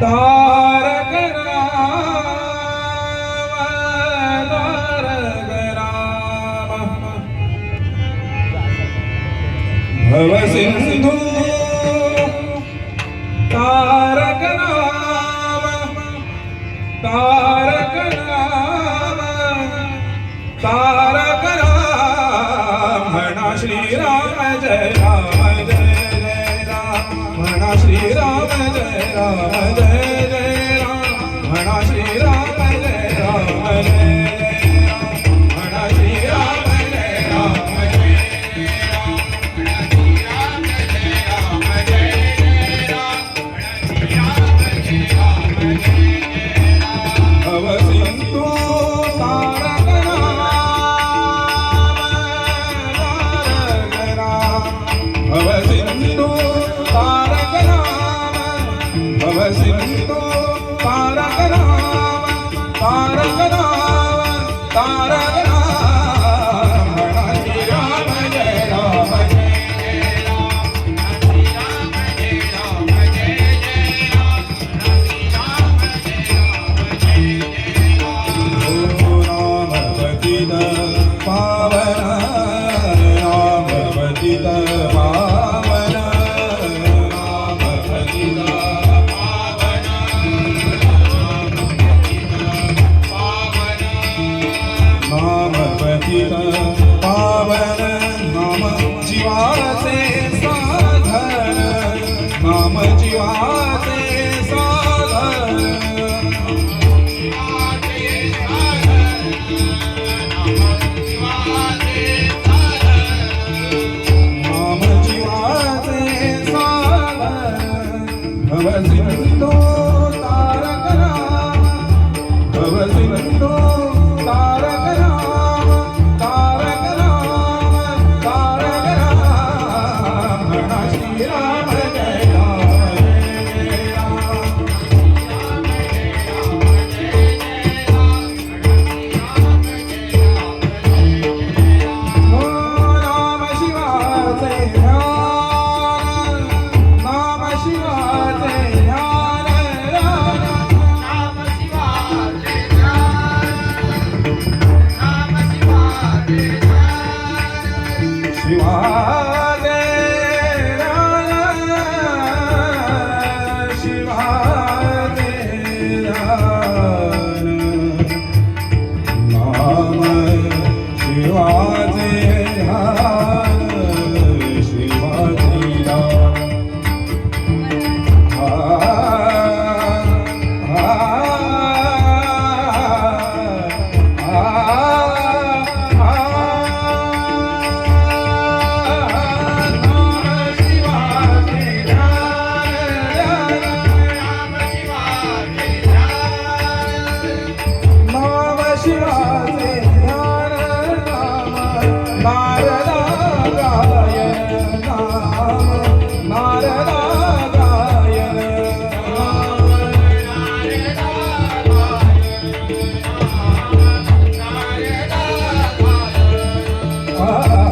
ਤਾਰਕ ਰਾਮ ਤਾਰਕ ਰਾਮ। ਭਵ ਸਿੰਧੂ, ਤਾਰਕ ਰਾਮ ਤਾਰਕ ਰਾਮ ਤਾਰਕ ਰਾਮ। ਸ਼੍ਰੀ ਰਾਮ, ਜੈ ਰਾਮ, ਜੈ ਜੈ Shri Ram. Ram Jai Tarak Ram Tarak Ram Tarak Brasil. मा Ah.